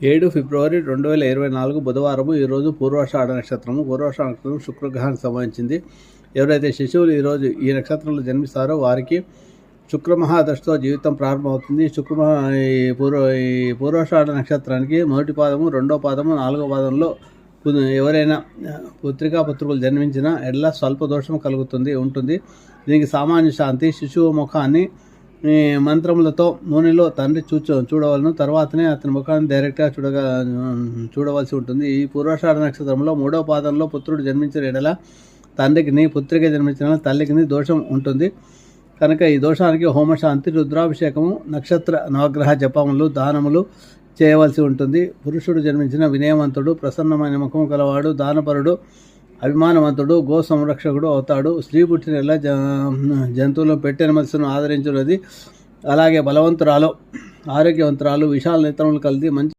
ఏడు ఫిబ్రవరి రెండు వేల ఇరవై నాలుగు బుధవారము ఈరోజు పూర్వాషాఢ నక్షత్రము. పూర్వాషాఢ నక్షత్రం శుక్రగ్రహానికి సంబంధించింది. ఎవరైతే శిశువులు ఈరోజు ఈ నక్షత్రంలో జన్మిస్తారో వారికి శుక్రమహాదశతో జీవితం ప్రారంభమవుతుంది. శుక్రమహ ఈ పూర్వ ఈ పూర్వాషాఢ నక్షత్రానికి మొదటి పాదము రెండో పాదము నాలుగో పాదంలో ఎవరైనా పుత్రికా పుత్రులు జన్మించినా ఎడ్ల స్వల్ప దోషం కలుగుతుంది ఉంటుంది. దీనికి సామాన్య శాంతి శిశువు ముఖాన్ని మంత్రములతో నూనెలో తండ్రి చూచ చూడవలను. తర్వాతనే అతని ముఖాన్ని డైరెక్ట్గా చూడగా చూడవలసి ఉంటుంది. ఈ పూర్వాషాఢ నక్షత్రంలో మూడవ పాదంలో పుత్రుడు జన్మించిన ఎడల తండ్రికి పుత్రిక జన్మించిన తల్లికి దోషం ఉంటుంది. కనుక ఈ దోషానికి హోమశాంతి రుద్రాభిషేకము నక్షత్ర నవగ్రహ జపములు దానములు చేయవలసి ఉంటుంది. పురుషుడు జన్మించిన వినయవంతుడు ప్రసన్నమైన ముఖము గలవాడు దానపరుడు అభిమానవంతుడు గో సంరక్షకుడు అవుతాడు. స్త్రీ పుట్టిన ఎలా జ జంతువులను పెట్టిన మనసును ఆదరించున్నది. అలాగే బలవంతురాలు ఆరోగ్యవంతురాలు విశాల నేత్రములు కలిసి మంచి